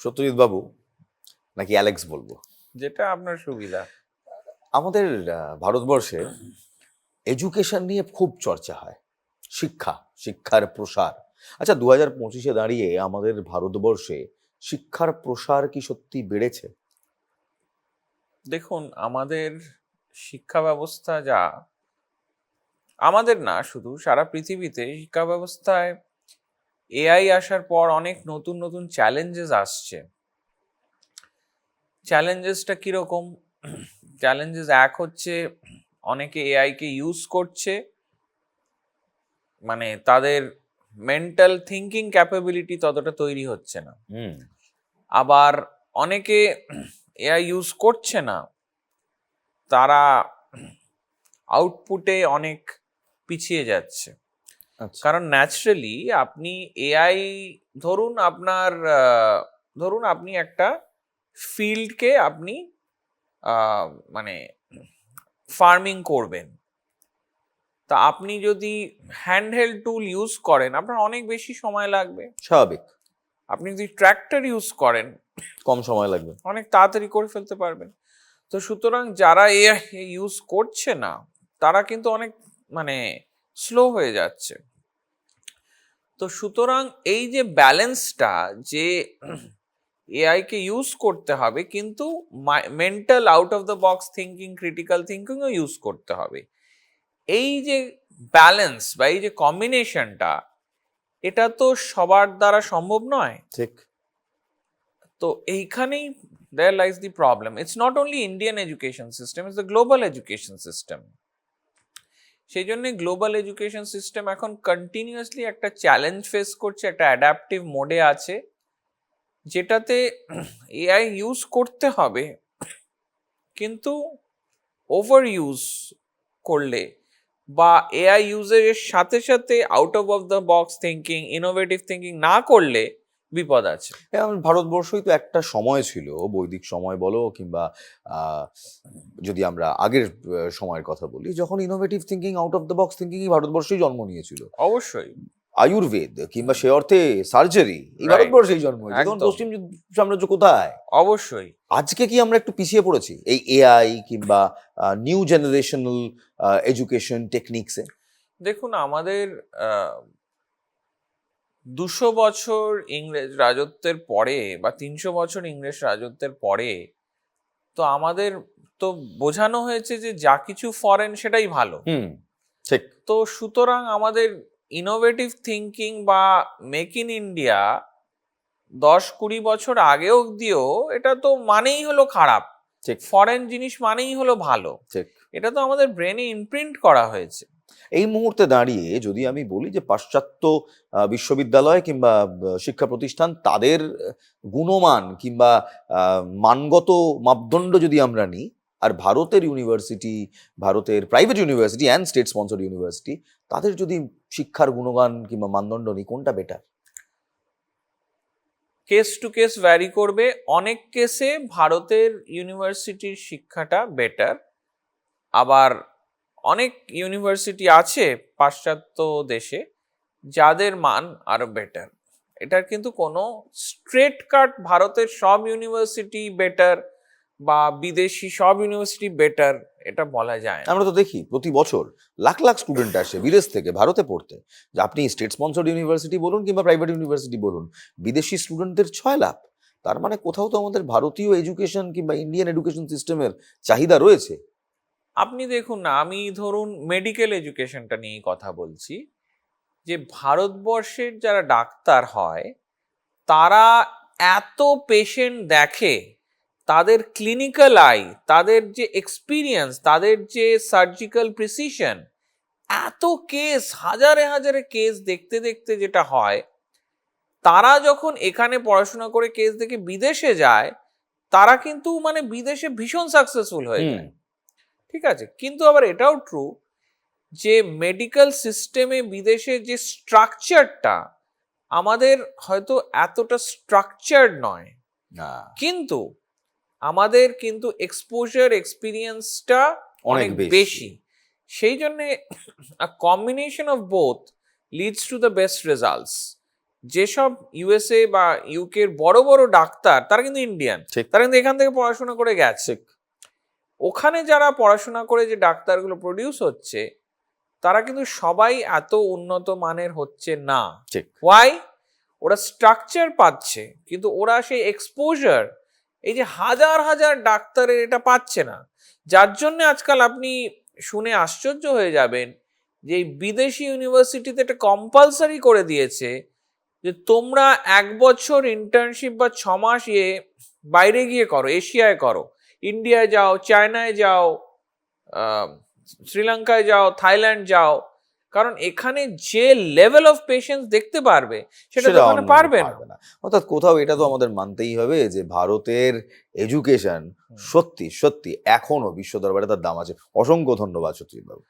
সত্যজিৎ বাবু নাকি অ্যালেক্স বলব? যেটা আপনার সুবিধা। আমাদের ভারতবর্ষে এডুকেশন নিয়ে খুব চর্চা হয়। শিক্ষা শিক্ষার প্রসার। আচ্ছা দু হাজার পঁচিশে দাঁড়িয়ে আমাদের ভারতবর্ষে শিক্ষার প্রসার কি সত্যি বেড়েছে? দেখুন আমাদের শিক্ষা ব্যবস্থা যা আমাদের না শুধু সারা পৃথিবীতে শিক্ষা ব্যবস্থায় এআই আসার পর অনেক নতুন নতুন চ্যালেঞ্জেস আসছে। চ্যালেঞ্জেসটা কীরকম? চ্যালেঞ্জেস এক হচ্ছে অনেকে এআই কে ইউজ করছে মানে তাদের মেন্টাল থিঙ্কিং ক্যাপাবিলিটি ততটা তৈরি হচ্ছে না। হুম। আবার অনেকে এআই ইউজ করছে না তারা আউটপুটে অনেক পিছিয়ে যাচ্ছে। কারণ ন্যাচারালি আপনি এআই ধরুন আপনার ধরুন আপনি একটা ফিল্ডকে আপনি মানে ফার্মিং করবেন। তা আপনি যদি হ্যান্ডহেল্ড টুল ইউজ করেন আপনার অনেক বেশি সময় লাগবে। স্বাভাবিক। আপনি যদি ট্র্যাক্টর ইউজ করেন কম সময় লাগবে। অনেক তাড়াতাড়ি করে ফেলতে পারবেন। তো সুতরাং যারা এআই ইউজ করছে না তারা কিন্তু অনেক মানে স্লো হয়ে যাচ্ছে। তো সুতরাং এই যে ব্যালেন্সটা যে এআই কে ইউজ করতে হবে কিন্তু mental out of the box thinking critical থিঙ্কিংও use করতে হবে। এই যে ব্যালেন্স বা এই যে কম্বিনেশনটা এটা তো সবার দ্বারা সম্ভব নয়। ঠিক। তো এইখানেই there lies the problem it's not only Indian education system it's the global education system সেই জন্য গ্লোবাল এডুকেশন সিস্টেম এখন কন্টিনিউয়াসলি একটা চ্যালেঞ্জ ফেস করছে, একটা অ্যাডাপটিভ মোডে আছে, যেটাতে এআই ইউজ করতে হবে, কিন্তু ওভার ইউজ করলে বা এআই ইউজের সাথে সাথে out of of the box thinking innovative thinking না করলে বিপদ আছে। হ্যাঁ, ভারতবর্ষই তো একটা সময় ছিল বৈদিক সময় বলো কিংবা যদি আমরা আগের সময়ের কথা বলি যখন innovative thinking out of the box থিঙ্কিংই ভারতবর্ষেই জন্ম নিয়েছিল। অবশ্যই। আয়ুর্বেদ কিংবা সে অর্থে সার্জারি এই. ভারতবর্ষেই জন্ম হয়েছে। পশ্চিম সাম্রাজ্য কোথায়? অবশ্যই। আজকে কি আমরা একটু পিছিয়ে পড়েছি এই এআই কিংবা নিউ জেনারেশনাল এডুকেশন টেকনিক্সে দেখুন আমাদের দুশো বছর ইংরেজ রাজত্বের পরে বা তিনশো বছর ইংরেজ রাজত্বের পরে তো আমাদের তো বোঝানো হয়েছে যে যা কিছু ফরেন সেটাই ভালো। ঠিক। তো সুতরাং আমাদের ইনোভেটিভ থিঙ্কিং বা মেক ইন ইন্ডিয়া দশ কুড়ি বছর আগে অব্দিও এটা তো মানেই হলো খারাপ। ঠিক। ফরেন জিনিস মানেই হলো ভালো। ঠিক। এটা তো আমাদের ব্রেনে ইমপ্রিন্ট করা হয়েছে। এই মুহূর্তে দাঁড়িয়ে যদি আমি বলি যে পাশ্চাত্য বিশ্ববিদ্যালয় কিংবা শিক্ষা প্রতিষ্ঠান তাদের গুণমান কিংবা মানগত মাপদণ্ড যদি আমরা নিই, আর ভারতের ইউনিভার্সিটি, ভারতের private university and state sponsor university তাদের যদি শিক্ষার গুণগান কিংবা মানদণ্ড নিই, কোনটা better case to case vary করবে। অনেক কেসে ভারতের ইউনিভার্সিটির শিক্ষাটা বেটার আবার অনেক ইউনিভার্সিটি আছে পাশ্চাত্য দেশে যাদের মান আরও বেটার এটার কিন্তু কোনো স্ট্রেট কাট ভারতের সব ইউনিভার্সিটি বেটার বা বিদেশি সব ইউনিভার্সিটি বেটার এটা বলা যায় আমরা তো দেখি প্রতি বছর লাখ লাখ স্টুডেন্ট আসে বিদেশ থেকে ভারতে পড়তে। আপনি স্টেট স্পন্সর্ড ইউনিভার্সিটি বলুন কিংবা প্রাইভেট ইউনিভার্সিটি বলুন, বিদেশি স্টুডেন্টদের ছয় লাখ। তার মানে কোথাও তো আমাদের ভারতীয় এডুকেশন কিংবা ইন্ডিয়ান এডুকেশন সিস্টেমের চাহিদা রয়েছে। আপনি দেখুন না আমি ধরুন মেডিকেল এডুকেশনটা নিয়ে কথা বলছি যে ভারতবর্ষের যারা ডাক্তার হয় তারা এত পেশেন্ট দেখে তাদের ক্লিনিক্যাল আই তাদের যে এক্সপিরিয়েন্স তাদের যে সার্জিক্যাল প্রিসিশন এত কেস হাজারে হাজারে কেস দেখতে দেখতে যেটা হয় তারা যখন এখানে পড়াশোনা করে কেস দেখে বিদেশে যায় তারা কিন্তু মানে বিদেশে ভীষণ সাকসেসফুল হয়ে যায়। ঠিক আছে? কিন্তু আবার এটাও ট্রু যে মেডিকেল সিস্টেমে বিদেশে যে স্ট্রাকচারটা আমাদের হয়তো এতটা স্ট্রাকচার নয়। কিন্তু আমাদের কিন্তু এক্সপোজার এক্সপিরিয়েন্সটা অনেক বেশি। সেই জন্যে combination of both leads to the best results যেসব ইউএসএ বা ইউকের বড় বড় ডাক্তার তারা কিন্তু ইন্ডিয়ান তারা কিন্তু এখান থেকে পড়াশোনা করে গেছে। ওখানে যারা পড়াশোনা করে যে ডাক্তারগুলো প্রডিউস হচ্ছে তারা কিন্তু সবাই এত উন্নত মানের হচ্ছে না। ওয়াই ওরা স্ট্রাকচার পাচ্ছে কিন্তু ওরা সেই এক্সপোজার এই যে হাজার হাজার ডাক্তারের এটা পাচ্ছে না। যার জন্য আজকাল আপনি শুনে আশ্চর্য হয়ে যাবেন যে এই বিদেশি ইউনিভার্সিটিতে এটা কম্পালসারি করে দিয়েছে যে তোমরা এক বছর ইন্টার্নশিপ বা ছ মাস ইয়ে বাইরে গিয়ে করো এশিয়ায় করো। ইন্ডিয়ায় যাও চায়নায় যাও শ্রীলঙ্কায় যাও থাইল্যান্ড যাও কারণ এখানে যে লেভেল অফ পেশেন্স দেখতে পারবে সেটা তো ওখানে পারবে না। অর্থাৎ কোথাও এটা তো আমাদের মানতেই হবে যে ভারতের এডুকেশন সত্যি সত্যি এখনও বিশ্ব দরবারে তার দাম আছে। অসংখ্য ধন্যবাদ সত্যি বাবু।